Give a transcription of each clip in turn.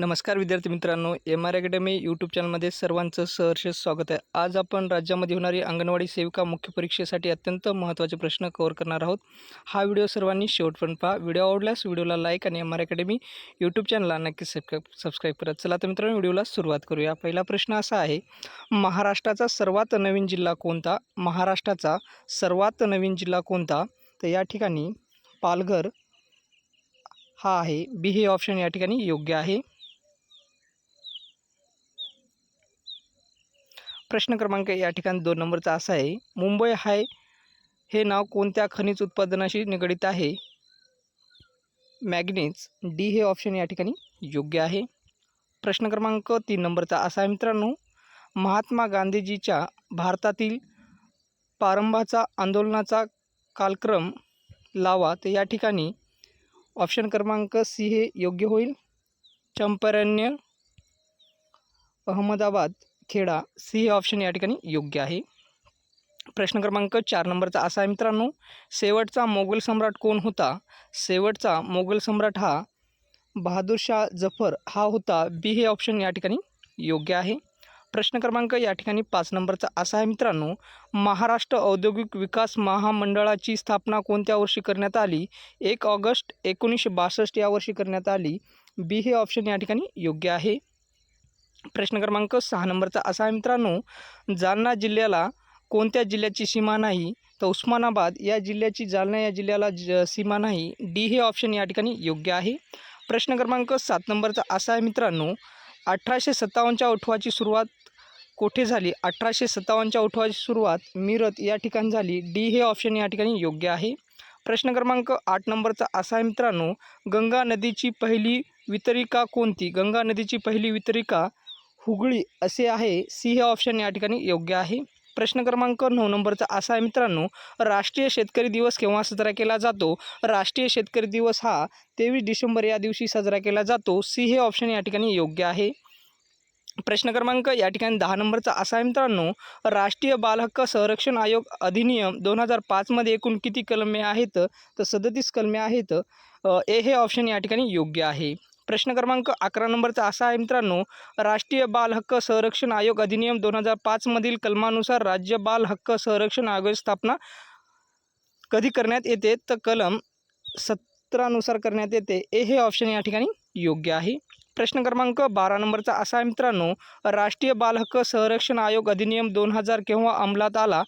नमस्कार विद्यार्थी मित्रांनो एम आर अकॅडमी यूट्यूब चॅनलमध्ये सर्वांचं सहर्ष स्वागत आहे. आज आपण राज्यामध्ये होणारी अंगणवाडी सेविका मुख्य परीक्षेसाठी अत्यंत महत्त्वाचे प्रश्न कव्हर करणार आहोत. हा व्हिडिओ सर्वांनी शेवटपर्यंत पहा. व्हिडिओ आवडल्यास व्हिडिओला लाईक आणि एम आर अकॅडमी यूट्यूब चॅनलला नक्की सबस्क्राईब सबस्क्राईब करा. चला तर मित्रांनो व्हिडिओला सुरुवात करूया. पहिला प्रश्न असा आहे महाराष्ट्राचा सर्वात नवीन जिल्हा कोणता? महाराष्ट्राचा सर्वात नवीन जिल्हा कोणता? तर या ठिकाणी पालघर हा आहे. बी हे ऑप्शन या ठिकाणी योग्य आहे. प्रश्न क्रमांक या ठिकाणी दोन नंबरचा असा आहे मुंबई हाय हे नाव कोणत्या खनिज उत्पादनाशी निगडित आहे? मॅग्नेज डी हे ऑप्शन या ठिकाणी योग्य आहे. प्रश्न क्रमांक तीन नंबरचा असा आहे मित्रांनो महात्मा गांधीजीच्या भारतातील प्रारंभाचा आंदोलनाचा कालक्रम लावा तर या ठिकाणी ऑप्शन क्रमांक सी हे योग्य होईल. चंपारण्य अहमदाबाद खेडा सी हे ऑप्शन या ठिकाणी योग्य आहे. प्रश्न क्रमांक चार नंबरचा असा आहे मित्रांनो. शेवटचा मोगल सम्राट कोण होता? शेवटचा मोगल सम्राट हा बहादूरशाह जफर हा होता. बी हे ऑप्शन या ठिकाणी योग्य आहे. प्रश्न क्रमांक या ठिकाणी पाच नंबरचा असा आहे मित्रांनो. महाराष्ट्र औद्योगिक विकास महामंडळाची स्थापना कोणत्या वर्षी करण्यात आली? एक ऑगस्ट एकोणीसशे बासष्ट या वर्षी करण्यात आली. बी हे ऑप्शन या ठिकाणी योग्य आहे. प्रश्न क्रमांक सहा नंबरचा असा आहे मित्रांनो जालना जिल्ह्याला कोणत्या जिल्ह्याची सीमा नाही तर उस्मानाबाद या जिल्ह्याची जालना या जिल्ह्याला ज सीमा नाही डी हे ऑप्शन या ठिकाणी योग्य आहे. प्रश्न क्रमांक सात नंबरचा असा आहे मित्रांनो अठराशे सत्तावन्नच्या उठवाची सुरुवात कोठे झाली? अठराशे सत्तावन्नच्या उठवाची सुरुवात मिरत या ठिकाणी झाली डी हे ऑप्शन या ठिकाणी योग्य आहे. प्रश्न क्रमांक आठ नंबरचा असा आहे मित्रांनो गंगा नदीची पहिली वितरिका कोणती? गंगा नदीची पहिली वितरिका हुगळी असे आहे. सी हे ऑप्शन या ठिकाणी योग्य आहे. प्रश्न क्रमांक नऊ नंबरचा असा आहे मित्रांनो. राष्ट्रीय शेतकरी दिवस केव्हा साजरा केला जातो? राष्ट्रीय शेतकरी दिवस हा तेवीस डिसेंबर या दिवशी साजरा केला जातो. सी हे ऑप्शन या ठिकाणी योग्य आहे. प्रश्न क्रमांक या ठिकाणी दहा नंबरचा असा आहे मित्रांनो. राष्ट्रीय बालहक्क संरक्षण आयोग अधिनियम दोन हजार पाचमध्ये एकूण किती कलमे आहेत? तर सदतीस कलमे आहेत. ए हे ऑप्शन या ठिकाणी योग्य आहे. प्रश्न क्रमांक अकरा नंबरचा असा आहे मित्रांनो राष्ट्रीय बाल हक्क संरक्षण आयोग अधिनियम दोन हजार पाचमधील कलमानुसार राज्य बाल हक्क संरक्षण आयोग स्थापना कधी करण्यात येते? तर कलम सतरानुसार करण्यात येते. ए हे ऑप्शन या ठिकाणी योग्य आहे. प्रश्न क्रमांक बारा नंबरचा असा आहे मित्रांनो राष्ट्रीय बाल हक्क संरक्षण आयोग अधिनियम दोन हजार केव्हा अंमलात आला?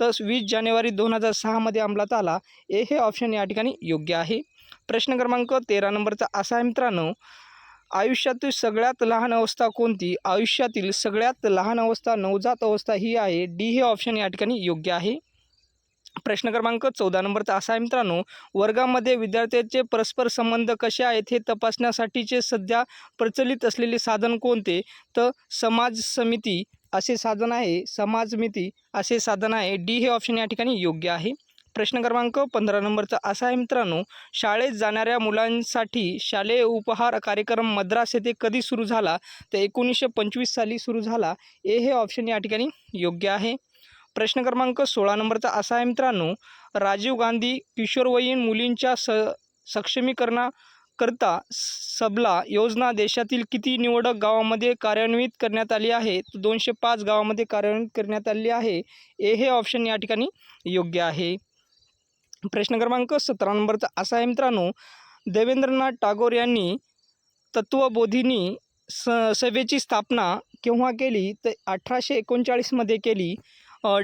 तर वीस जानेवारी दोन हजार सहामध्ये अंमलात आला. ए हे ऑप्शन या ठिकाणी योग्य आहे. प्रश्न क्रमांक तेरा नंबरचा असा आहे मित्रांनो आयुष्यातील सगळ्यात लहान अवस्था कोणती? आयुष्यातील सगळ्यात लहान अवस्था नवजात अवस्था ही आहे डी हे ऑप्शन या ठिकाणी योग्य आहे. प्रश्न क्रमांक चौदा नंबरचा असा आहे मित्रांनो वर्गामध्ये विद्यार्थ्यांचे परस्पर संबंध कसे आहेत हे तपासण्यासाठीचे सध्या प्रचलित असलेले साधन कोणते? तर समाज समिती असे साधन आहे समाजमिती असे साधन आहे डी हे ऑप्शन या ठिकाणी योग्य आहे. प्रश्न क्रमांक पंधरा नंबरचा. असा आहे मित्रांनो शाळेत जाणाऱ्या मुलांसाठी शालेय उपहार कार्यक्रम मद्रास येथे कधी सुरू झाला? तर एकोणीसशे पंचवीस साली सुरू झाला. ए हे ऑप्शन या ठिकाणी योग्य आहे. प्रश्न क्रमांक सोळा नंबरचा. असा आहे मित्रांनो राजीव गांधी किशोरवयीन मुलींच्या स सक्षमीकरणाकरता सबला योजना देशातील किती निवडक गावामध्ये कार्यान्वित करण्यात आली आहे? तर दोनशे पाच गावामध्ये कार्यान्वित करण्यात आली आहे. ए हे ऑप्शन या ठिकाणी योग्य आहे. प्रश्न क्रमांक सतरा नंबरचा असा आहे मित्रांनो देवेंद्रनाथ टागोर यांनी तत्त्वबोधीनी स सभेची स्थापना केव्हा केली? तर अठराशे एकोणचाळीसमध्ये केली.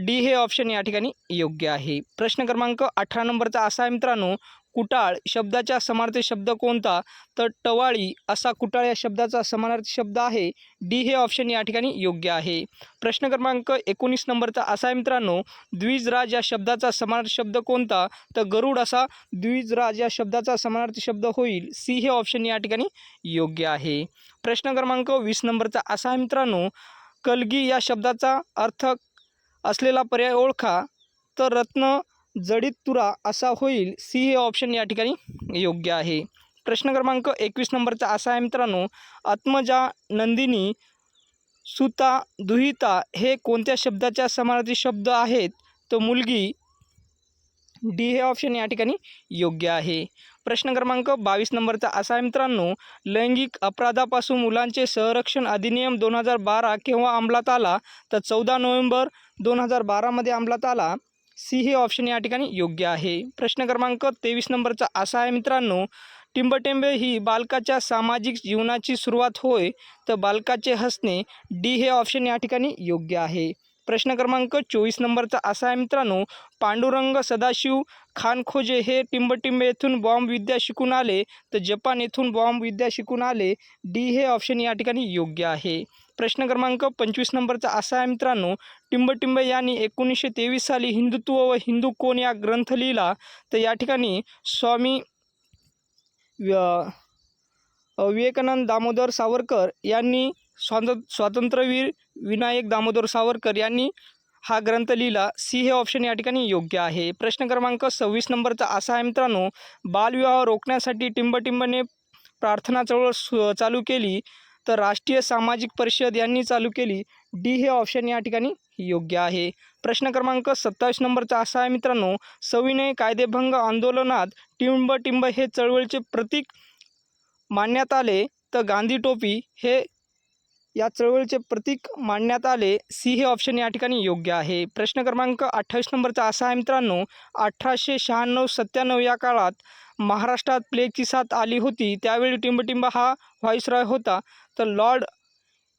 डी हे ऑप्शन या ठिकाणी योग्य आहे. प्रश्न क्रमांक अठरा नंबरचा असा आहे मित्रांनो कुटाळ शब्दाचा समानार्थी शब्द कोणता? तर टवाळी असा कुटाळ या शब्दाचा समानार्थी शब्द आहे. डी हे ऑप्शन या ठिकाणी योग्य आहे. प्रश्न क्रमांक एकोणीस नंबरचा असा आहे मित्रांनो द्विजराज या शब्दाचा समानार्थी शब्द कोणता? तर गरुड असा द्विजराज या शब्दाचा समानार्थी शब्द होईल. सी हे ऑप्शन या ठिकाणी योग्य आहे. प्रश्न क्रमांक वीस नंबरचा असा आहे मित्रांनो कलगी या शब्दाचा अर्थ असलेला पर्याय ओळखा. तर रत्न जडित तुरा असा होईल सी हे ऑप्शन या ठिकाणी योग्य आहे. प्रश्न क्रमांक एकवीस नंबरचा असा आहे मित्रांनो आत्मजा नंदिनी सुता दुहिता हे कोणत्या शब्दाच्या समानार्थी शब्द आहेत? तर मुलगी डी हे ऑप्शन या ठिकाणी योग्य आहे. प्रश्न क्रमांक बावीस नंबरचा असा आहे मित्रांनो लैंगिक अपराधापासून मुलांचे संरक्षण अधिनियम दोन हजार बारा केव्हा अंमलात आला? तर चौदा नोव्हेंबर दोन हजार बारामध्ये अंमलात आला. सी हे ऑप्शन या ठिकाणी योग्य आहे. प्रश्न क्रमांक तेवीस नंबरचा असा आहे मित्रांनो टिंबटेंबे ही बालकाच्या सामाजिक जीवनाची सुरुवात होय तर बालकाचे हसणे डी हे ऑप्शन या ठिकाणी योग्य आहे. प्रश्न क्रमांक चोवीस नंबरचा असा आहे मित्रांनो पांडुरंग सदाशिव खानखोजे हे टिंबटिंबे येथून बॉम्ब विद्या शिकून आले तर जपान येथून बॉम्ब विद्या शिकून आले डी हे ऑप्शन या ठिकाणी योग्य आहे. प्रश्न क्रमांक पंचवीस नंबरचा असा आहे मित्रांनो टिंबटिंब यांनी एकोणीसशे तेवीस साली हिंदुत्व व हिंदू कोण या ग्रंथ लिहिला? तर या ठिकाणी स्वामी व्य- विवेकानंद दामोदर सावरकर यांनी स्वात स्वातंत्र्यवीर विनायक दामोदर सावरकर यांनी हा ग्रंथ लिहिला. सी हे ऑप्शन या ठिकाणी योग्य आहे. प्रश्न क्रमांक सव्वीस नंबरचा असा आहे मित्रांनो बालविवाह रोखण्यासाठी टिंबटिंबने प्रार्थना चळवळ सु चालू केली. तर राष्ट्रीय सामाजिक परिषद यांनी चालू केली. डी हे ऑप्शन या ठिकाणी योग्य आहे. प्रश्न क्रमांक सत्तावीस नंबरचा असा आहे मित्रांनो. सविनय कायदेभंग आंदोलनात टिंब टिंब हे चळवळीचे प्रतीक मानण्यात आले. तर गांधी टोपी हे या चळवळीचे प्रतीक मांडण्यात आले. सी हे ऑप्शन या ठिकाणी योग्य आहे. प्रश्न क्रमांक अठ्ठावीस नंबरचा असा आहे मित्रांनो अठराशे शहाण्णव सत्त्याण्णव या काळात महाराष्ट्रात प्लेगची साथ आली होती. त्यावेळी टिंबटिंब हा व्हाईसरॉय होता. तर लॉर्ड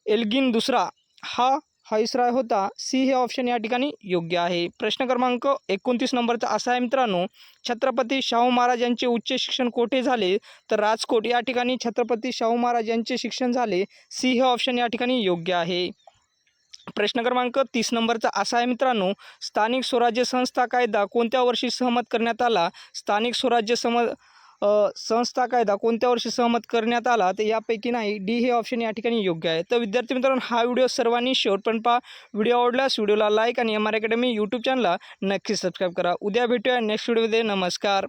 एल्गिन दुसरा हा व्हाईसरॉय होता. सी हे ऑप्शन या ठिकाणी योग्य आहे. प्रश्न क्रमांक एकोणतीस नंबरचा असा आहे मित्रांनो छत्रपती शाहू महाराज यांचे उच्च शिक्षण कोठे झाले? तर राजकोट या ठिकाणी छत्रपती शाहू महाराज यांचे शिक्षण झाले. सी हे ऑप्शन या ठिकाणी योग्य आहे. प्रश्न क्रमांक तीस नंबरचा असा आहे मित्रांनो स्थानिक स्वराज्य संस्था कायदा कोणत्या वर्षी सहमत करण्यात आला? स्थानिक स्वराज्य सम संस्था कायदा कोणत्या वर्षी सहमत करण्यात आला? तर यापैकी नाही डी हे ऑप्शन या ठिकाणी योग्य आहे. तर विद्यार्थी मित्रांनो हा व्हिडिओ सर्वांनी शेवटपर्यंत पहा. व्हिडिओ आवडल्यास व्हिडिओला लाईक आणि एम आर अकॅडमी यूट्यूब चॅनलला नक्की सबस्क्राईब करा. उद्या भेटूया नेक्स्ट व्हिडिओमध्ये. नमस्कार.